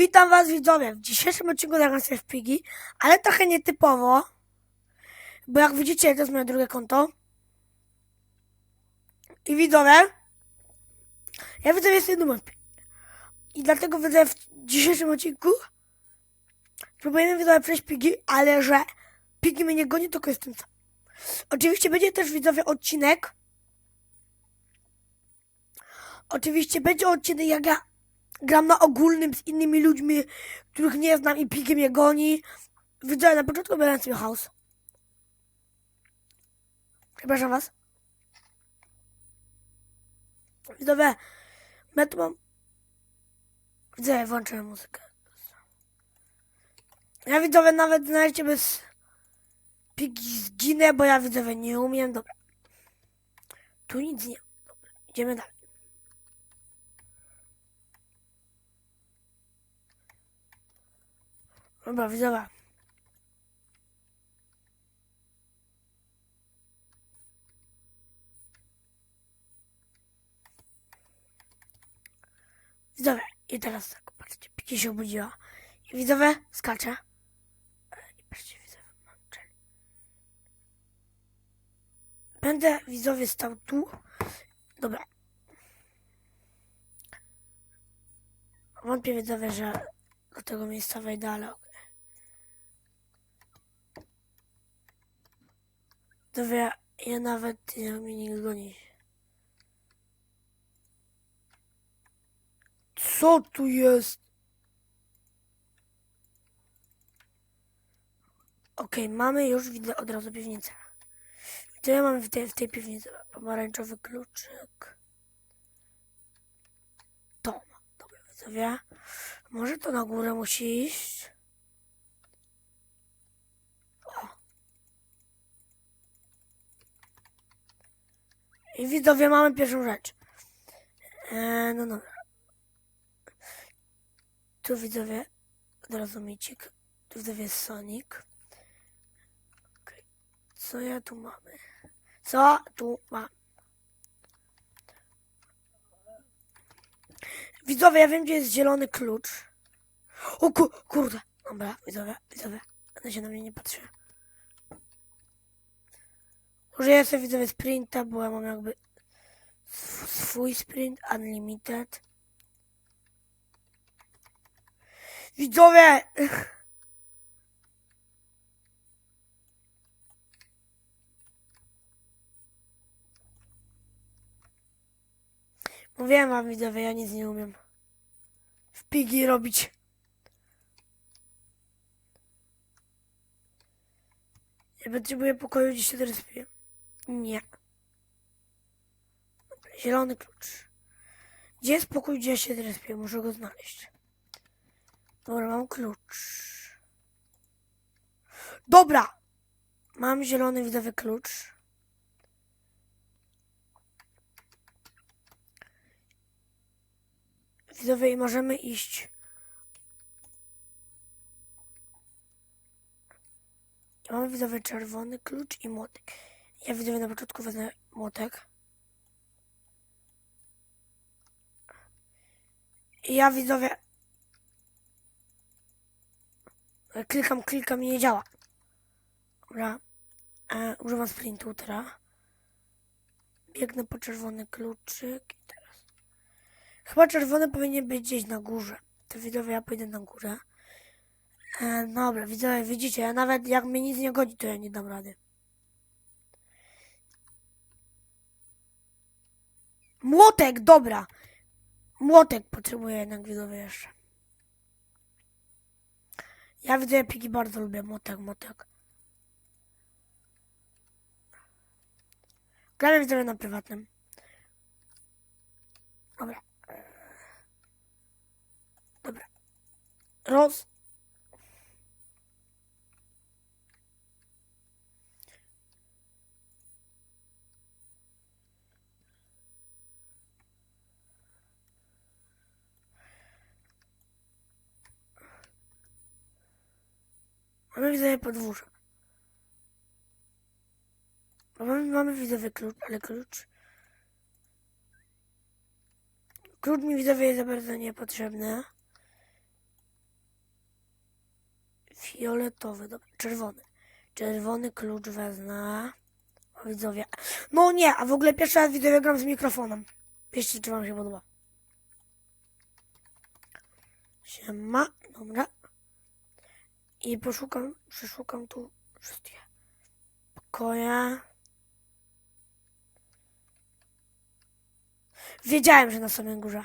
Witam was widzowie. W dzisiejszym odcinku zagram sobie w pigi, ale trochę nietypowo. Bo jak widzicie, to jest moje drugie konto. I widzowie, ja widzowie jestem numer I dlatego widzę w dzisiejszym odcinku próbujemy widzowie przejść pigi, ale że pigi mnie nie goni, tylko jestem sam. Oczywiście będzie też widzowie odcinek. Oczywiście będzie odcinek jak ja gram na ogólnym z innymi ludźmi, których nie znam i pigi mnie goni. Widzowie, na początku będę sobie house. Przepraszam was. Widzowie, ja tu mam... Widzowie, włączyłem muzykę. Ja widzowie nawet znajdziecie bez pigi zginę, bo ja widzowie nie umiem. Dobra. Tu nic nie. Dobra, idziemy dalej. Dobra, widzowie. Widzowie, i teraz tak, patrzcie, Piki się obudziła. I widzowie, skacze. I patrzcie, widzowie, mam czel. Będę, widzowie, stał tu. Dobra. Wątpię, widzowie, że do tego miejsca wejdę, ale okej. Widzowie, ja nawet nie mnie nie goni. Co tu jest? Okej, mamy już, widzę od razu piwnicę. Co ja mamy w tej, w tej piwnicy? Pomarańczowy kluczyk. To. Dobra, widzowie. Może to na górę musi iść? I widzowie, mamy pierwszą rzecz. Eee, no dobra. Tu widzowie, od razu micik. Tu widzowie Sonic. Okej. Co ja tu mamy? Co tu mam? Widzowie, ja wiem, gdzie jest zielony klucz. O ku kurde. Dobra, widzowie, widzowie. One się na mnie nie patrzy. Użyję sobie widzowie sprinta, bo ja mam jakby sw- swój sprint unlimited. Widzowie! Mówiłem wam widzowie, ja nic nie umiem. W pigi robić. Ja potrzebuję pokoju, gdzie się teraz piję. Nie. Zielony klucz. Gdzie jest pokój, gdzie się piję? Muszę go znaleźć. Dobra, mam klucz. Dobra! Mam zielony widowy klucz. Widzowie, i możemy iść. I mamy widzowie czerwony klucz i młotek. Ja widzowie na początku wezmę młotek. Ja widzowie Klikam, klikam i nie działa. Dobra. E, używam sprintu teraz. Biegnę po czerwony kluczyk i teraz. Chyba czerwony powinien być gdzieś na górze. To widzowie, ja pójdę na górę. E, dobra, widzowie, widzicie, ja nawet jak mnie nic nie godzi, to ja nie dam rady. Młotek, dobra. Młotek potrzebuję jednak widzowie jeszcze. Ja widzę piki bardzo lubię. Motek, motek. Gramy widzowie na prywatnym. Dobra. Dobra. Roz. Mamy widzowie podwórze. Mamy, mamy widzowie klucz, ale klucz. Klucz mi widzowie jest za bardzo niepotrzebny. Fioletowy, dobra, czerwony. Czerwony klucz wezmę. O, widzowie. No nie, a w ogóle pierwszy raz widzowie gram z mikrofonem. Piszcie, czy wam się podoba. Siema, dobra. I poszukam, przeszukam tu wszystkie pokoje. Wiedziałem, że na samej górze.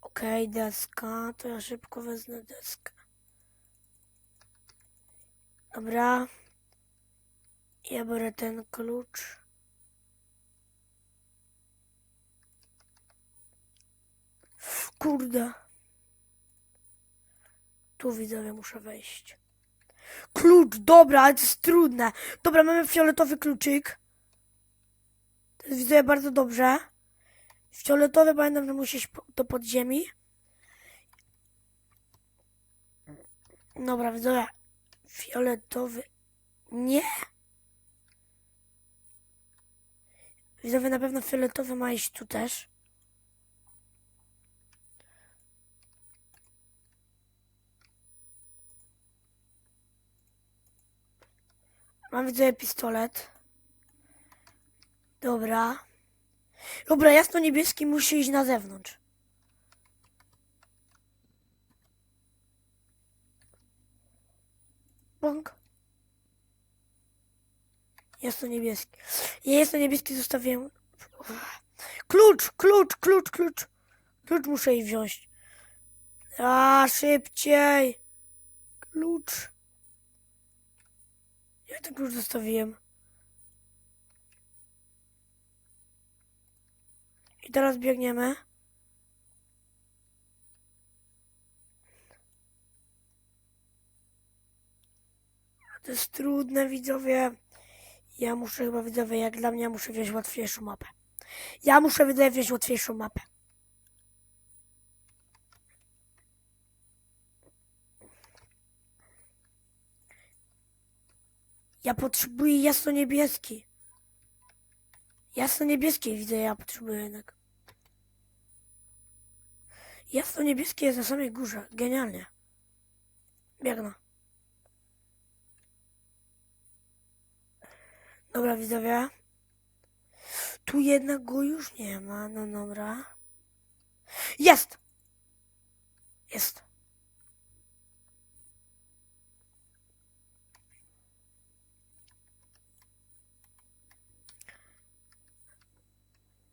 Okej, deska, to ja szybko wezmę deskę. Dobra. Ja biorę ten klucz. Kurde. Tu widzowie muszę wejść. Klucz, dobra, ale to jest trudne. Dobra, mamy fioletowy kluczyk. To jest widzowie bardzo dobrze. Fioletowy pamiętam, że musi iść po- do podziemi. Dobra, widzowie. Fioletowy. Nie. Widzowie, na pewno fioletowy ma iść tu też. Mam widzowie pistolet. Dobra. Dobra, jasno-niebieski musi iść na zewnątrz. Bąk. Jasno-niebieski. Ja jasno-niebieski zostawiłem. Klucz, klucz, klucz, klucz. Klucz muszę jej wziąć. A, szybciej. Klucz. Ja ten klucz zostawiłem. I teraz biegniemy. To jest trudne, widzowie. Ja muszę chyba, widzowie, jak dla mnie, muszę wziąć łatwiejszą mapę. Ja muszę, widzowie, wziąć łatwiejszą mapę. Ja potrzebuję jasno-niebieski. Jasno-niebieskiej widzę, ja potrzebuję jednak. Jasno-niebieskie jest na samej górze. Genialnie. Biegnę. Dobra, widzowie. Tu jednak go już nie ma. No dobra. Jest! Jest.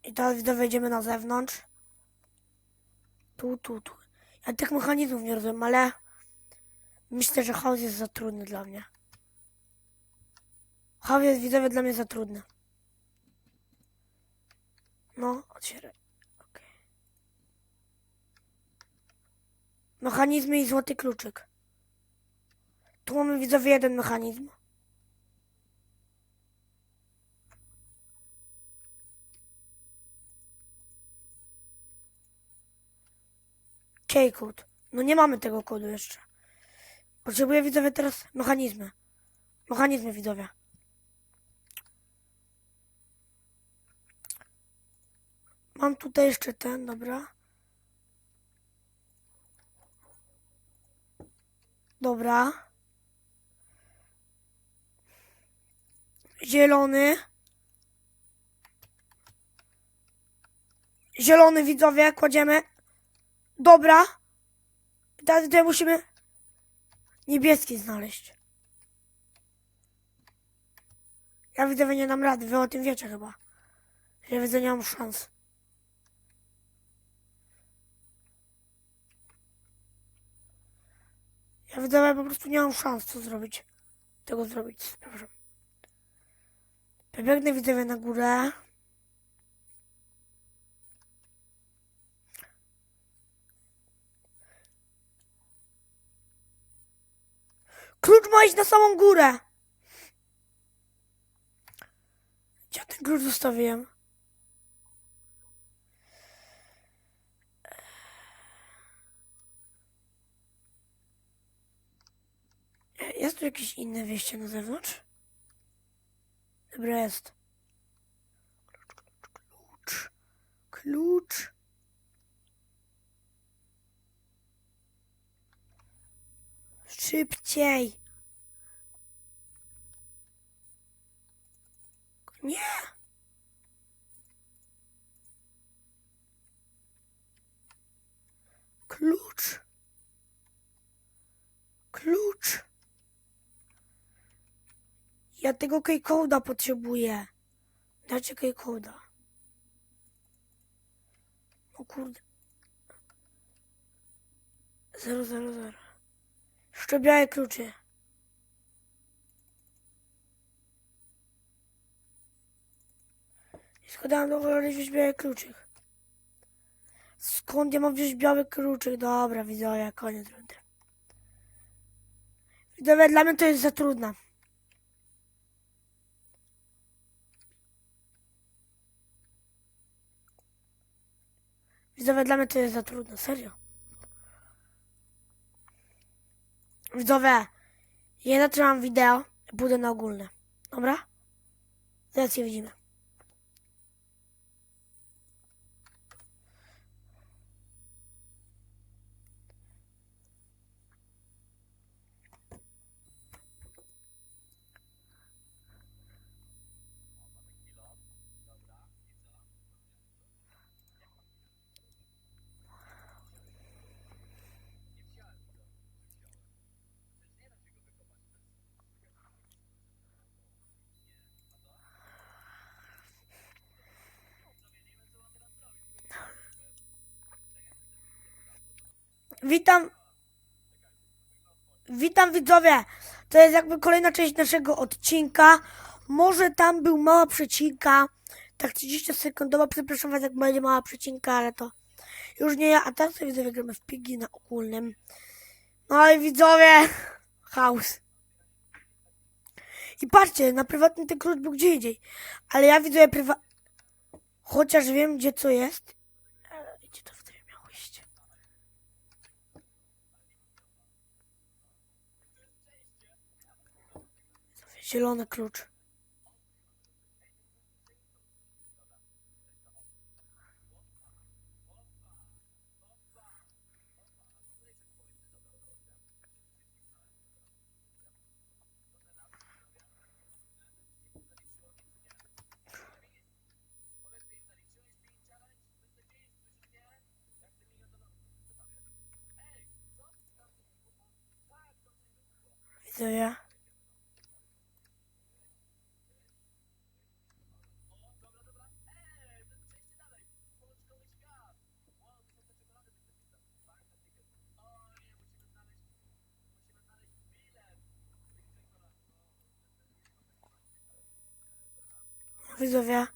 I teraz widzowie wejdziemy na zewnątrz. Tu, tu, tu. Ja tych mechanizmów nie rozumiem, ale myślę, że chaos jest za trudny dla mnie. Chaos jest widzowie dla mnie za trudny. No, otwieraj. Okej. Mechanizmy i złoty kluczyk. Tu mamy widzowie jeden mechanizm. Key code. No nie mamy tego kodu jeszcze. Potrzebuję widzowie teraz mechanizmy. Mechanizmy widzowie. Mam tutaj jeszcze ten, dobra. Dobra. Zielony. Zielony widzowie, kładziemy. Dobra. Teraz tutaj musimy niebieski znaleźć. Ja widzę, że nie dam rady. Wy o tym wiecie chyba. Ja widzę, nie mam szans. Ja że po prostu nie mam szans co zrobić. Tego zrobić. Przepraszam. Pobiegnę widzowie na górę. Klucz ma iść na samą górę. Gdzie ja ten klucz zostawiłem? Jest tu jakieś inne wyjście na zewnątrz? Dobra, jest. Klucz, klucz, klucz. Szybciej. Nie. Klucz. Klucz. Ja tego keycode'a potrzebuję. Dajcie keycode'a. O kurde. Zero, zero, zero. Jeszcze białe klucze. Skąd ja mam wziąć biały kluczyk? Skąd ja mam wziąć biały kluczyk? Dobra, widzowie, koniec rundy. Widzowie, dla mnie to jest za trudne. Widzowie, dla mnie to jest za trudne, serio. Widzowie, ja zatrzymam wideo, pójdę na ogólne. Dobra? Zaraz się widzimy. Witam. Witam widzowie. To jest jakby kolejna część naszego odcinka. Może tam był mała przecinka. Tak 30 sekundowa. Przepraszam was, jak będzie mała przecinka, ale to już nie ja. A teraz sobie widzowie gramy w pigi na ogólnym. No i widzowie. Chaos. I patrzcie, na prywatnym ten klucz był gdzie indziej. Ale ja widzę prywa... Chociaż wiem, gdzie co jest. Ale Gdzie to wtedy miało iść? Zielony klucz. Widzę ja. Widzowie.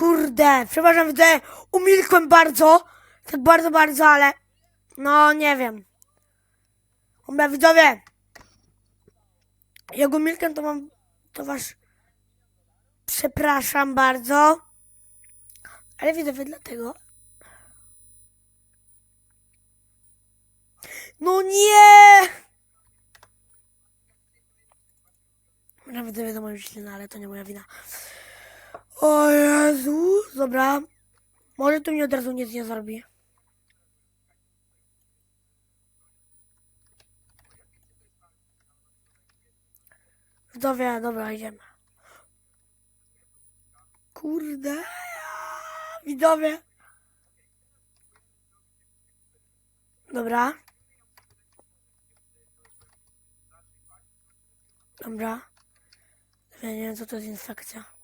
Kurde, przepraszam, widzę, umilkłem bardzo. Tak bardzo, bardzo, ale no nie wiem. Dobra, widzowie. Jak umilkłem, to mam, to was przepraszam bardzo. Ale widzowie, dlatego. No nie! Widzowie, to moja źle, ale to nie moja wina. O Jezu, dobra. Może tu mi od razu nic nie zrobi. Widzowie, dobra, idziemy. Kurde. Widzowie. Dobra. Dobra. Ja nie wiem, co to jest infekcja.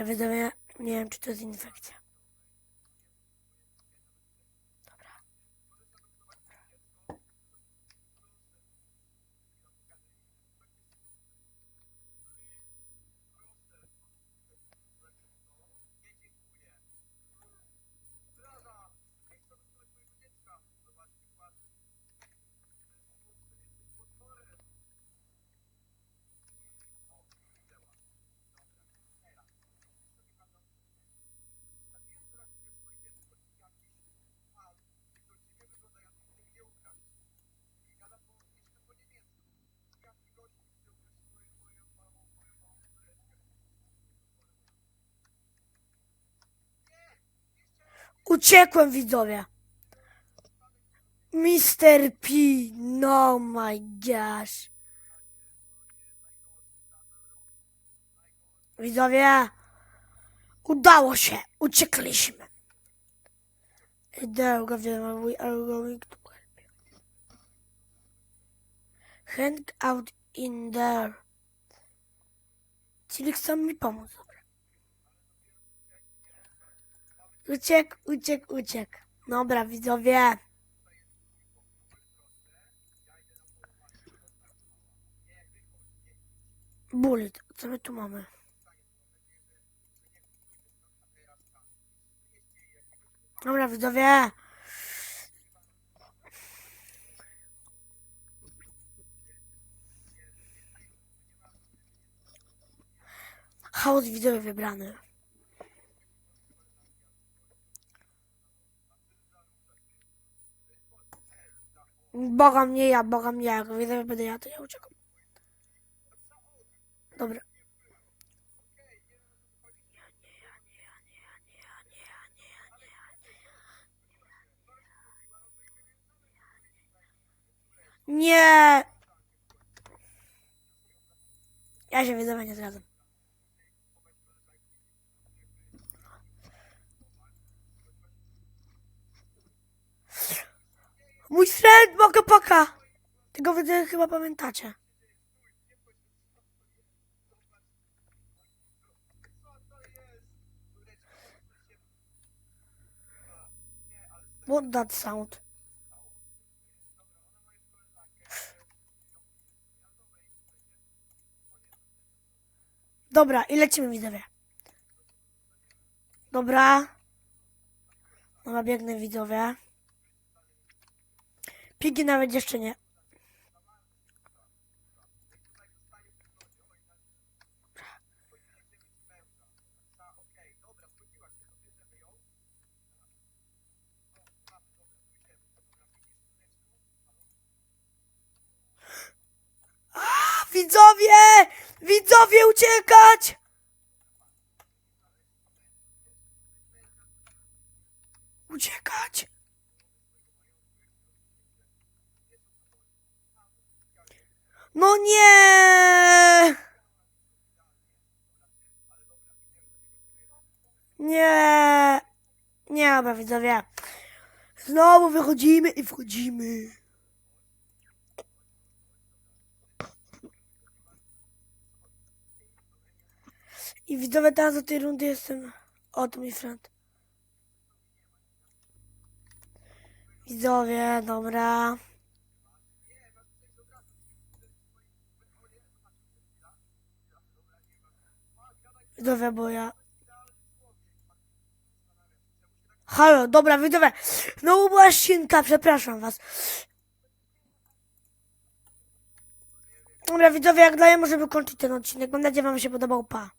Widzowie, nie wiem, czy to jest infekcja. Uciekłem, widzowie. Mr. P. No my gosh. Widzowie. Udało się. Uciekliśmy. There, we are going to help you. Hang out in there. Czyli chcą mi pomóc. Dobra. Uciekł, uciekł, uciekł. Dobra, widzowie. Bullet, co my tu mamy? Dobra, widzowie. Chaos widzowie wybrany. Boga mnie ja, Boga mnie ja. Jak widzowie będę ja, to ja uciekam. Dobra. Nie! Ja się nie zgadzam. Mój friend, mogę paka! Tego wy chyba pamiętacie. What that sound? Dobra, i lecimy widzowie. Dobra. Dobra, biegnę widzowie. Pigi nawet jeszcze nie. Widzowie! Widzowie, uciekać! Uciekać! No nie! Nie! Nie, dobra widzowie. Znowu wychodzimy i wchodzimy. I widzowie teraz do tej rundy jestem. O, mój friend. Widzowie, dobra. Widzowie, bo ja... Halo, dobra, widzowie. Znowu była ścinka, przepraszam was. Dobra, widzowie, jak daję, możemy kończyć ten odcinek. Mam nadzieję, wam się podobał. Pa.